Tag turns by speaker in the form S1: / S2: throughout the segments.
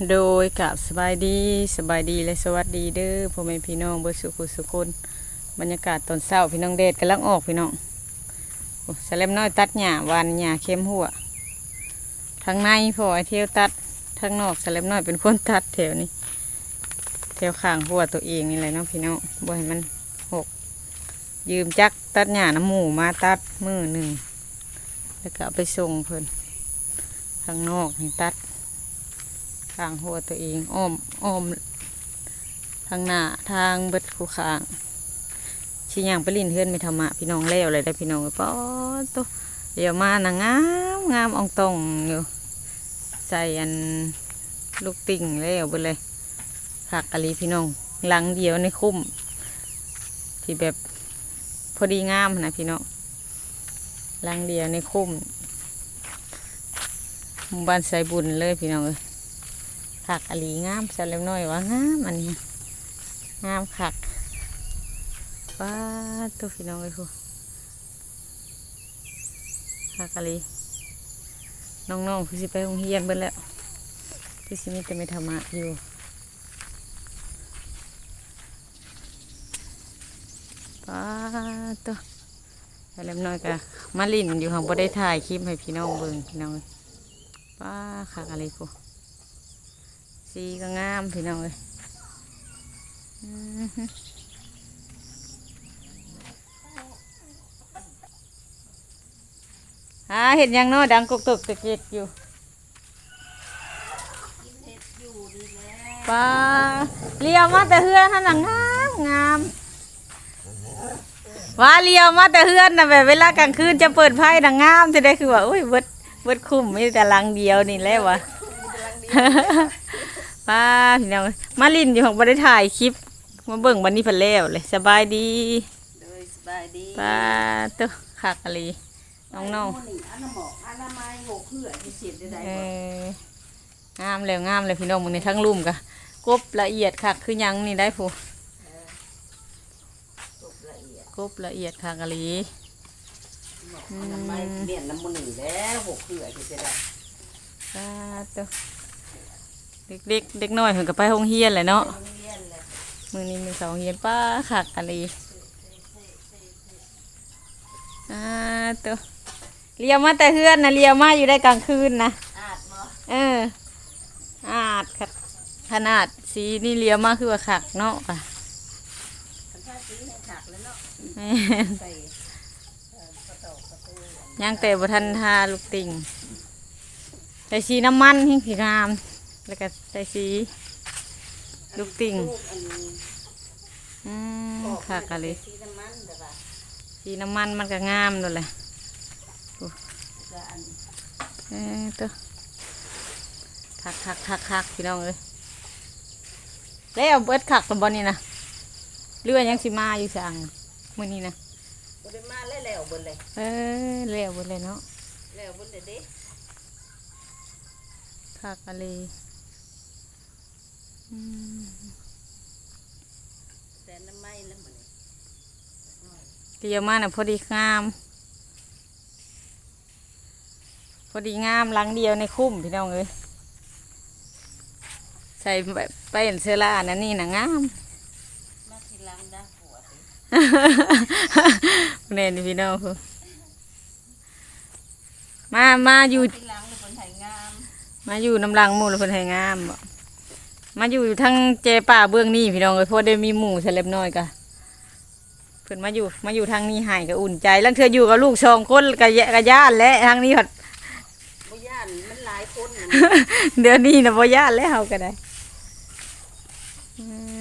S1: โดยกับสบายดีสบายดีและสวัสดีเด้อพ่อแม่พี่น้องเบิดสุขุสุคนบรรยากาศตอนเช้าพี่น้องเดชกำลังออกพี่น้องโอ้สแลมน้อยตัดหญ้าหวานหญ้าเข้มหัวทางในพ่อไอเที่ยวตัดทางนอกสแลมน้อยเป็นคนตัดแถวนี้แถวข้างหัวตัวเองนี่แหละเนาะพี่น้องบ่ให้มันหก ยืมจักตัดหญ้าน้ำหมูมาตัดมือหนึ่งแล้วก็ไปส่งเพิ่นทางนอกนี่ตัด ทางหัวตัวเองอ้อมอ้อมทางหน้าทางเบิดคู่ขางชี้ย่างไปลินเฮือนไม่ธรรมะพี่น้องแล้วเลยได้พี่น้องป้อตัวเดี๋ยวมานะงามงามองตองอยู่ใส่อันลูกติ่งแล้วไปเลยผักกะลีพี่น้องหลังเดียวในคุ้มที่แบบพอดีงามนะพี่น้องหลังเดียวในคุ้มหมู่บ้านใส่บุญเลยพี่น้องเอ้ย ผักอลีงามเสร็จแล้วน้อยว่างามอันนี้งามคักว้าตัวพี่น้องเลยพูผักอลีน้องๆคือสิไปโรงเรียนเบิ่แล้วคือสิมีแต่ไม่ธรรมะอยู่ป้าตัวเสร็จแล้วน้อยก็มาลินอยู่ห้องบ่ได้ถ่ายคลิปให้พี่น้องเบิ่งพี่น้องป้าคักอะไรพู สีก็งามพี่น้องเลยฮึหาเห็นยังเนาะดังกุกตกตะเกียกอยู่ปลาเลียวมาแต่เฮือนท่านน่ะงามงามว่าเลียวมาแต่เฮือนนะแบบเวลากลางคืนจะเปิดไพ่น่ะงามจะได้คือว่าอุ้ยเบิดเบิดคุ้มมีแต่ลังเดียวนี่แหละวะ ป้าพี่น้องมาลินอยู่ของบ่ได้ถ่ายคลิปมาเบิ่งวันนี้เพิ่นแล้วเลยสบายดี
S2: โดยสบายดี
S1: ป้าตัวคักอะลีน้อง
S2: นี่อนาหมอกอนามัยหกเพื่อที่เสียได้
S1: ๆเอ
S2: ได้บ่
S1: องามแล้วงามเลยพี่น้องมึงในทั้งลุ่มกะกบละเอียดคักคือหยังนี่ได้ผู้
S2: ตกละเอียด
S1: กบละเอียดคักอะลี
S2: หมอกอนามัยเรียนน้ำมันหนึ่งแล้วหกเพื่อที่จะได้
S1: ป้าตั วเด็กๆเด็กน้อยเพิ่นก็ไปโรงเรียนแหละเนาะ
S2: โรงเรียนเลย
S1: มื้อนี้มื้อเสาร์เรียนป้าคักอะลีอ่าตัวเลี้ยวมาแต่เฮือนนะเลี้ยวมาอยู่ได้กลางคืนนะ
S2: อาดบ่
S1: เอออาดขะขนาดสีนี่เลี้ยวมากคือว่าขักเนาะป่ะ
S2: คันท่าสีให้ถักแล้วเนาะ
S1: แม่น
S2: ใส่เอ่อกระโตกกระตือ
S1: ยังแต่บทันทาลูกติ่งใส่สีน้ำมันหิ้งสีงาม แล้วก็ใส่สี ลูกติ่ง
S2: ลูกอันนี้
S1: อืม
S2: ออก
S1: ขักอะไร
S2: สีน้ำมันเด้อบ่ะ
S1: สีน้ำมันมันก็งามนั่นแหละ
S2: ก็อัน
S1: เออตัวขักขักขักขักพี่น้องเลยแล้วเบิดขักตัวบอลนี่นะเรือว่ายังสิมาอยู่สั่งมื่อนี้นะ
S2: บ่ได้มาแล้วแล้วเบิ่นเลย
S1: เออเลี้ยวหมดเลยเนาะ
S2: แล้วเบิ่นเลยเด้
S1: ผักอะไรอืม
S2: แต่น้ำไม้แล้วมัน
S1: เดียวมาน่ะพอดีงาม พอดีงามลังเดียวในคุ้มพี่น้องเอ้ยใส่แบบไปเห็นเสื้อลานั่นนี่นะงาม
S2: มาทีลังด้หัวสิ
S1: เน่นี่พี่น้องคือมา มาอยู่
S2: มา
S1: อยู่น้ำลังมูล้วเพิ่นให้งามบ่ มาอยู่ทั้งเจป่าเบื้องนี้พี่น้องเอ้ยเพราะได้มีหมู่เสล็บน้อยกะเพิ่นมาอยู่มาอยู่ทางนี้ใหายก็อุ่นใจแล้วเธออยู่กับลูกสองคนกะแยะกะย่านและทางนี้ผัด
S2: บ่ย่านมันหลายคนน่ะ
S1: เดี๋ยวนี้นะบ่ย่านแล้วก็ได้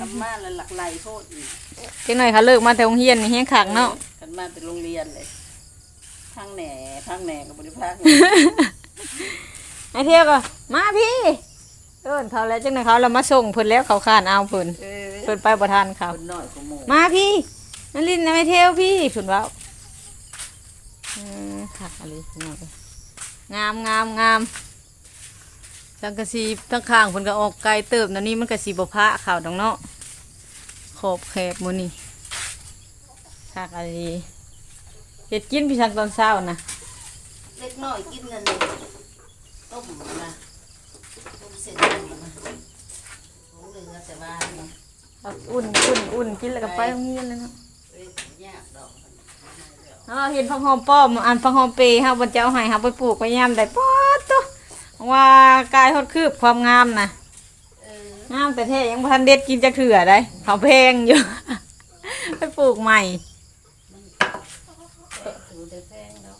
S2: ทำมาแล้วหลักไหลโพดอีก
S1: จังหน่อยเขาเลิกมาแต่โรงเรียนนี่แฮงขักเนาะ
S2: กันมาแต่โรงเรียนเลยพังแหน่พังแหน่กับบริพัก
S1: ไอเที่ยวก็มาพี่ เอิ้นเขาแล้วจังหน่อยเขาเรามาส่งเพิ่นแล้วเขาขานเอาเพิ่น
S2: เออ
S1: เพิ่นไปบ่ทันเขา
S2: คนน้อยกว่าหมู่
S1: มาพี่นั่นลินนะไม่เที่ยวพี่เพิ่นเว้าอืมขักอะไรพี่น้องเอ้ยงามงามงามจังกะสีทั้งข้างเพิ่นก็ออกไกลเติบนะนี่มันก็สิบ่พระเขาดอกเนาะขอบแคบหมื้นี้ขักอะไรเฮ็ดกินพี่ชังตอนเช้านะ
S2: เล็กน้อยกินนั่นนี่ต้มนะต้ม เสร็จแล้วนะของเหลือแต่ว่าเนี่ย
S1: เอาอุ่นอุ่นอุ่นกินแล้วก็ไปโรงเรียนเลยเนาะ
S2: เอ้ยยากดอกมัน
S1: เออเห็นผักหอมป้อมอันผักหอมเปรย์เฮาบ่จะเอาให้เฮาไปปลูกไปยามได้ป๊อดตัวว่ากายฮอดคืบความงามน่ะ
S2: เอองา
S1: มแต่แท้ยังบ่ทันเด็ดกินจักเถื่อได้เขาแพงอยู่ ไปปลูกใหม่
S2: ถือได้แพงแล้ว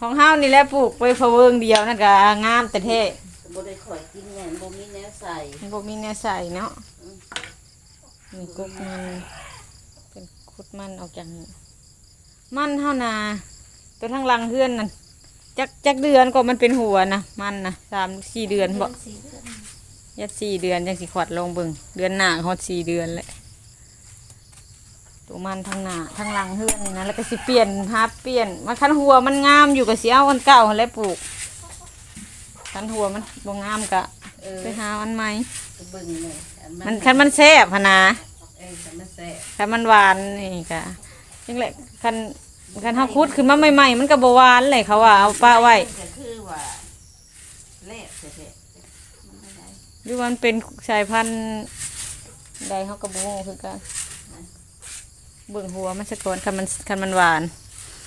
S1: ของเฮานี่แหละปลูกไปเพอเวิงเดียวนั่นก็งามแต่แท้
S2: ก็ บ่ได้ข่อยกินไงบ่มีแนวใส่
S1: มันบ่มีแนวใส่เนาะนี่กุกมัน เป็นคุดมันออกจากนี้มันเท่านา ตัวทั้งหลังเฮือนนั่นจักจักเดือนก็มันเป็นหัวนะมันนะสามสี่เดือนบ่
S2: สีเลือด
S1: ยัดสี่เดือนจังสิขวัดลงเบิ่งเดือนหน้าฮอดสี่เดือนแหละตัวมันทั้งหน้าทั้งหลังเฮือนนี่นะแล้วก็สิเปลี่ยนฮับเปลี่ยนมันคันหัวมันงามอยู่กับสิเอาอันเก่าหั่นแหล้วปลูก คันหัวมันบ่งามกะ
S2: เออ
S1: ไปหาอันใหม่
S2: ไปเบิ่งเลยอัน
S1: มันคันมันแซ่บพะนะ
S2: เอ้ยคันมันแซ่บ
S1: คันมันหวานนี่กะจังแหละคันคันเฮาคุดขึ้นมาใหม่ๆมันก็บ่หวานเลยเขาว่าเอาป้าไว้
S2: ก็คือว่าแลบแท้ๆมันไม่ได้
S1: หรือว่ามันเป็นสายพันธุ์ใดเฮาก็บ่ฮู้คือกันเบิ่งหัวมันซะก่อนคันมันคันมันหวาน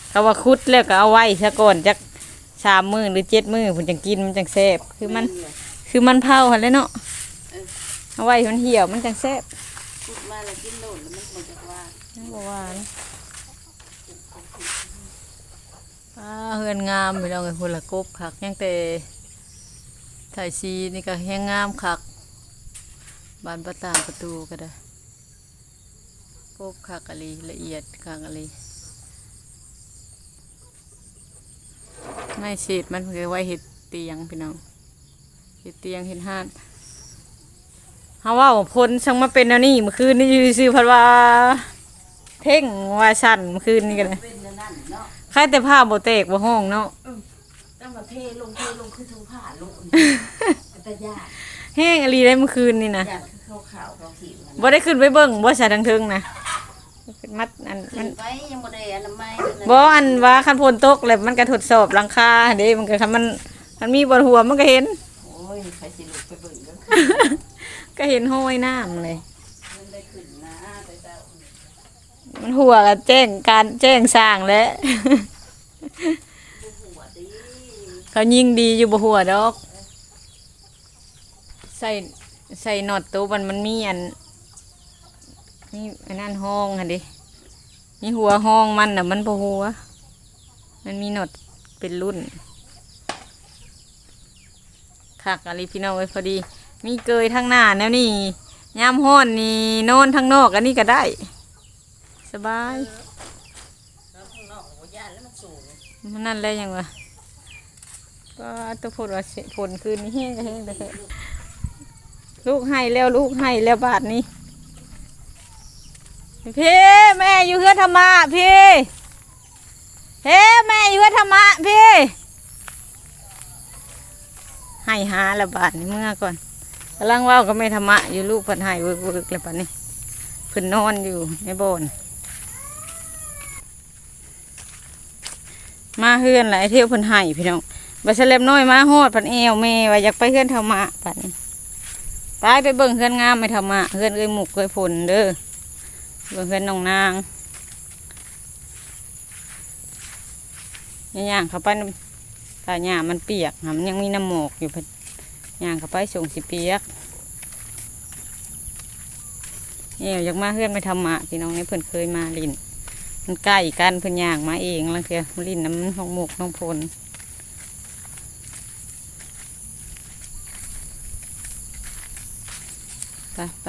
S1: เขาว่าคุดแล้วก็เอาไว้ซะก่อนจัก สามมื้อหรือเจ็ดมื้อพุ่นจังกินมันจังแซ่บคือมัน คือมันเผาหั่นแหละเนาะ
S2: เออ
S1: เอาไว้ให้มันเหี่ยวมันจังแซ่บ
S2: พูดมาแล้วกินโดนแล้วมันมันจะว่า
S1: บ่หวานอ่าเฮือนงามไปแล้วไงพุ่นละกบคักยังแต่ถ่ายซีนี่ก็แห้งงามคักบานประตางประตูก็ได้กบคักอะลีละเอียดคักอะลี ไม่เศษมันเคยไว้เห็ดเตียงพี่น้องเห็ดเตียงเห็ดห้านเฮาว่าพลช่างมาเป็นแนวนี้เมื่อคืนนี่อยู่ซื่อๆพัดว่าเพ่งว่าสั่นเมื่อคืนนี่กันเลย
S2: เป็นอันนั่นเนาะ
S1: ใครแต่ผ้าโบเตกบ่ห้องเนาะ
S2: ตั้งมาเทลงเทลงคือทั้งผ้าลงแต่ยาก
S1: แห้งอหลีได้เมื่อคืนนี่นะ
S2: ยากคือขาวๆเขาขีดมัน
S1: บ่ได้ขึ้นไปเบิ่งบ่ใส่ทางเทึงนะ มัดอันมั
S2: ขึ้
S1: น
S2: นไปยังบ่ได้อนามัยเลยนะ
S1: บ่อันว่าคันฝนตกแล้วมันก็ทดสอบหลังคาเด้มันก็คันมันมันมีบนหัวมันก็เห็น
S2: โอ้ยใครสิลุกไปเบิ่งก็
S1: ก็เห็นห้อยน้ำเลย
S2: มันได้ขึ้นนะแต่เจ้า
S1: มันหัวก็แจ้งการแจ้งสร้างแล้ว
S2: หัวดี
S1: เขายิงดีอยู่บ่หัวดอก ใส่ใส่น็อตตัวมันมันมีอัน นี่อันนั้นห้องค่ะดิมีหัวห้องมันน่ะ มันบ่หัว มันมีหน็อตเป็นรุ่นคักอะไรพี่น้องเอ้ยพอดี มีเกยทางหน้าแนวนี่ยามห้อนนี่โนอนทางนอกอันนี้ก็ได้ สบาย
S2: มัน
S1: นั่นแหละยังวะก็ตัวผลว่าผลคืนนี้แห้งก็แห้งแต่แท้ลูกให้แล้วลูกให้แล้วบาทนี้ พี่แม่อยู่เพื่อธรรมะพี่เฮ้แม่อยู่เพื่อธรรมะพี่ให้หาล้วบาทนี้เมื่อก่อนกำลังว่าก็ไม่ธรรมะอยู่ลูกพันให้เวิร์กเวิร์กแล้วบาทนี้เพิ่นนอนอยู่ในโบนมาเฮือนหลายเที่ยวเพิ่นให้พี่น้องบัสเล็บน้อยมาฮอดพันเอวแม่ว่าอยากไปเฮือนธรรมะปัดนี้ไปไปเบิ่งเฮือนงามไม่ธรรมะเฮือนเอ้ยหมุกเอ้ยผลเด้อ เบิ่อนน้องนางย่างเขาไปตาหญ้ามันเปียกมันยังมีน้ำหมอกอยู่พย่างเขาไปส่งสิเปียกเอวอยากมาเฮือนไม่ธรรมะพี่น้องนี่เพิ่นเคยมาลินมันใกล้กันเพิ่อนย่างมาเองลังเทียลินน้ำน้องหมกน้องพลไปไป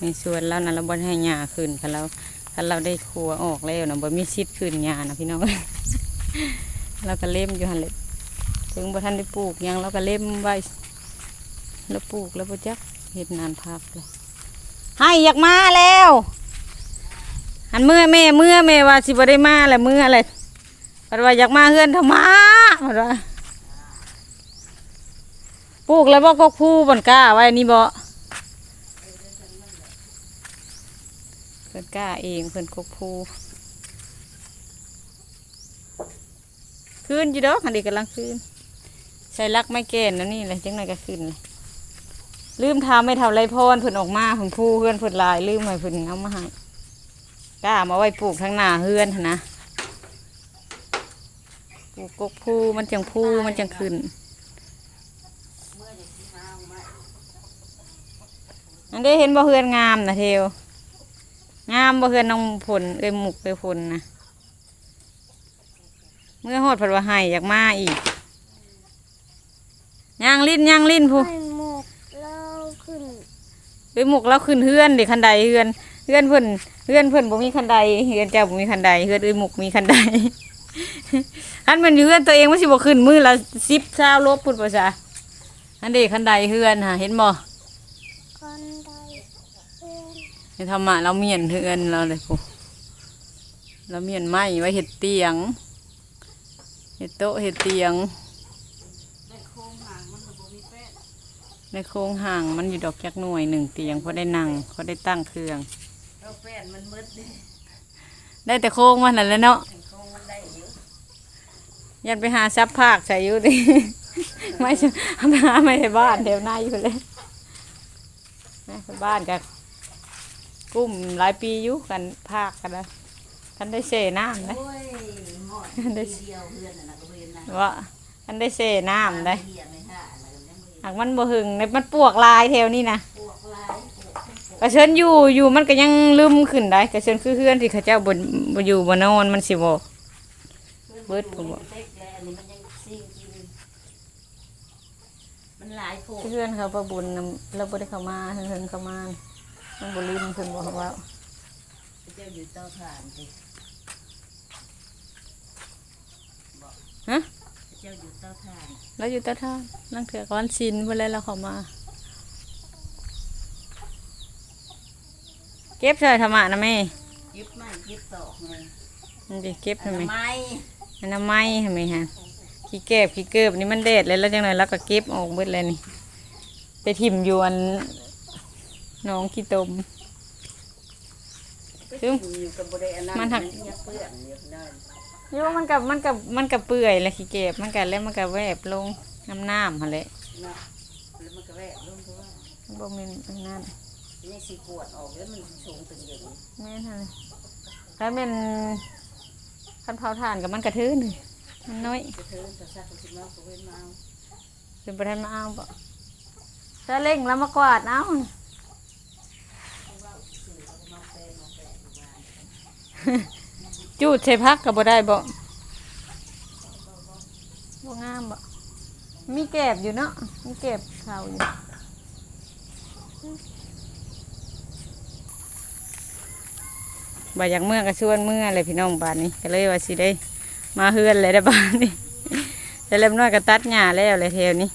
S1: ในสวนแล้วนะเราบนให้หญ้าขึ้นคันเราคันเราได้ครัวออกแล้วนะบ่มีชิดขึ้นหญ้านะพี่น้อง เราก็เล่มอยู่หันเลยถึงบ่ทันได้ปลูกยังเราก็เล่มไว้แล้วปลูกแล้วบ่จักเห็ดนานพักเลยให้อยากมาแล้วหันเมื่อแม่เมื่อแม่ว่าสิบ่ได้มาแหละเมื่ออะไรเพราะว่าอยากมาเฮือนธรรมะเพราะว่าปลูกแล้วบ่กกผู้บนกล้าไว้นี่บ่ เพิ่นกล้าเองเพิ่นกกผู้คืนอยู่ดอกหันเด็กกำลังคืนใส่ลักไม่เกณฑ์แล้วนี่เลยจังไหนก็ขึ้นเลยลืมทาไม่ท่าไรพรเพิ่นออกมาเพิ่นพูเพื่อนเพิ่นลายลืมให้เพิ่นเอามาให้กล้ามาไว้ปลูกทั้งหน้าเฮือนนนะปลูกกกพูมันจังพูมันจังขึ้นอันได้เห็นบ่เฮือนงามนะเทว งามบ่เฮือนน้องผลเอ้ยหมุกเอ้ยผลนะเมื่อฮอดเพัดว่าให้อยากมาอีกย่างลิ้นย่างลิ้นผู้
S3: ให้หมกเราขึ้น
S1: เอ้ยหมุกเราขึ้นเฮือนดิคันใดเฮือนเฮือนเพิ่นเฮือนเพิ่นบ่มีคันใดเฮือนเจ้าบ่มีคันใดเฮือนเอ้ยหมุกมีคันใดคันมันอยู่เฮือนตัวเองมันสิบ่ขึ้นมือละ10 20ลบพุ่นว่าซะอันเด้คันใดเฮือนหาเห็นบ่
S3: คนใดเพื่อน
S1: นี่ธรรมะเราเมียนเฮือนเราเลยปุ๊เราเมียนไม้ไว้เห็ดเตียงเห็ดโต๊ะเห็ดเตียงในโครงห่างมันอยู่ดอกจักหน่วยหนึ่งเตียงเขาได้นั่งเขาได้ตั้งเครื่อง
S2: เราแป้นมันมืดดิ
S1: ได้แต่โครงมันนั่นแหละเนาะ
S2: โคงมันได้เยอะ
S1: ยันไปหาซับภาคใส่อยู่ดิไม่ใช่ไปหาไม่ใช่บ้านเดี๋ยวหน้าอยู่เลยไม่ใช่บ้านกับ กุ้มหลายปีอยู่กันภาคกันแล้วท่านได้เสน้ำนะ
S2: โอ้ยหอด
S1: ได้
S2: ทีเดียวเพื่อนน่ะนะก็เพื่อนนะ
S1: ว่าท่านได้เสน้ำได้
S2: เหี้ยไม่ห่าอะไรกันยังไม่
S1: หากมันบ่หึงในมันปวกลายแถวนี้นะ
S2: ปวกลายปวกปวก
S1: กระเชิญอยู่อยู่มันก็ยังลืมขึ้นได้กระเชิญคือเพื่อนที่เขาเจ้าบ่บ่อยู่บ่นอนมันสิบ่เบิดผมบอก
S2: เล็กแล้วอันนี้มันยังซิ่งกินมันหลายโผล่
S1: เพื่อนเขาประบุญนำเราบ่ได้เข้ามาเฮิงๆเข้ามา มันบ่ลืมเพิ่นบ่เขาว่า
S2: เจ้าอยู่เต้าถ่านสิ
S1: ฮะ
S2: เจ้าอยู่เต้าถ่าน
S1: เราอยู่ตะท่าลังเถือก้อนชินบ่แล้วเราเข้ามา เก็บใส่ธรรมะนะแม่
S2: ยิบไม้ยิบตอกไง
S1: มันสิเก็บ
S2: อัน
S1: ทำไม
S2: นั้นไม้
S1: อันนั้นไม้ทำไมฮะขี้เก็บขี้เกิบนี่มันเด็ดเลยแล้วจังไดแล้วก็เก็บออกเบิดเลยนี่ ไปถิ่มอยู่อันห น้องขี้ตม
S2: ก็อยู่กับบริเวณนั้น
S1: มันหัก
S2: ยังเปื้อนอยู่นั่น
S1: โยมันกับมันกับมันกับเปื่อยเลยขี้เก็บมันกับแล้วมันกับแวบลงน้ำน้ำหั่นแหละ
S2: นะแล้วมันก็แวะลงเพราะว่า
S1: มันบ่แมีอันนั่น
S2: นี่สีกวดออกแล้วมันสูงตึงอย่างนี้
S1: แม่นหั่นเลยแล้วเป็นคันเผาถ่านกับมันกระทื้อนี่มันน้อย
S2: จะเทินจะซักสิมาก็เว้นมาเอา
S1: เป็นประธานมาเอาบ่ถ้าเร่งแล้วมากวาดเอา จูดใส่พักกับบ่ได้บ่บ่งามบ่มีแกบอยู่เนาะมีแกบขาวอยู่บ่อยากเมื่อก็ชวนเมื่อเลยพี่น้องบ้านนี้ก็เลยว่าสิได้ มาเฮือนเลยได้อบ้านนี้แต่เล็มน้อยก็ตัดหญ้าแล้วเลยเทวนี้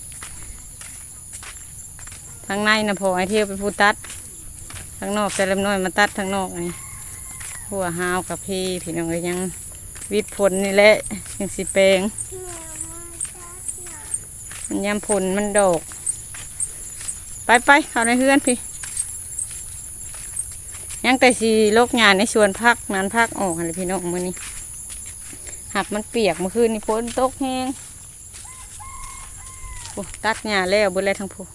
S1: ทางในนะพอไอเที่ยวเป็นผู้ตัดทางนอกแต่เล็มน้อยมาตัดทางนอกนี่ หัวหาวกับพี่พี่น้องก็ยังวิดผลนี่แหละยังสิแปลง
S3: แม่มาจัดหนา
S1: มันยำผลมันดอกไปไปเข้าในเฮือนพี่ ยังแต่สีโลกงานในสวนพักนั้นพักออกอะไรพี่น้องมือนี้หักมันเปียกเมื่อคืนนี่ฝนตกแห้งโอ้ตัดหญ้าแล้วบนไรทั้งผู้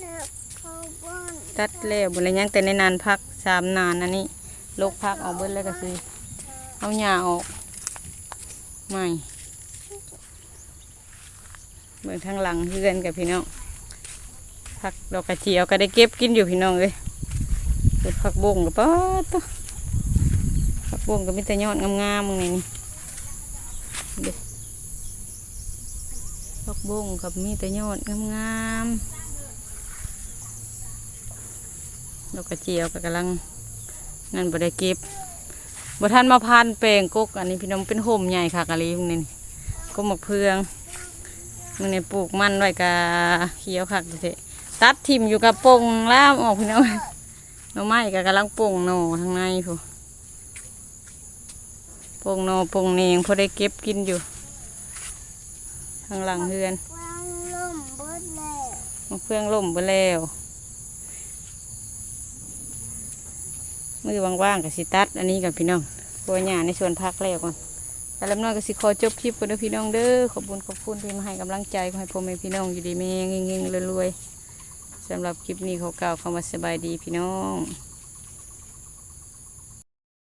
S3: เลิกเข้าบ้าน
S1: ตัดแล้วบนไรยังแต่ในนานพักสามนานอันนี้โลกพักออกเบิดแล้วก็คือเอาหญ้าออกไม่เบิ่งทางหลังเพื่อนกับพี่น้องผักดอกกระเจียวก็ได้เก็บกินอยู่พี่น้องเลยเป็นผักบงกับป้าตัวผักบงก็มีแต่ยอดงามๆมึงนี่นี่เด้อผักบงกับมีแต่ยอดงามๆดอกกระเจียวก็กำลัง นั่นบ่ได้เก็บบ่ทันมาพานแปลงกกอันนี้พี่น้องเป็นโฮมใหญ่ค่ะกะลีพวกนี้นี่ก็หมกเพืองมันนี่ปลูกมันไว้กะเขียวคักเถอะตัดทิ่มอยู่กับปงล่ามออกพี่น้องหน่อไม้ก็กำลังปงหน่อทางในผู้ปงหน่อปงเนงพอได้เก็บกินอยู่ทางหลังเฮือน
S3: วางล่มเบิดแล้ว
S1: มะเฟืองล่มไปแล้ว มือว่างๆกับสิตัด อันนี้กับพี่น้องตัวหญ้าในส่วนพักแล้วก่อนแต่ลำน้อยก็สิขอจบคลิปกันเด้อพี่น้องเด้อขอบคุณขอบคุณที่มาให้กำลังใจขอให้พ่อแม่พี่น้องอยู่ดีมีเงี้งๆรวยๆสำหรับคลิปนี้ขอกล่าวคำว่าสบายดีพี่น้อง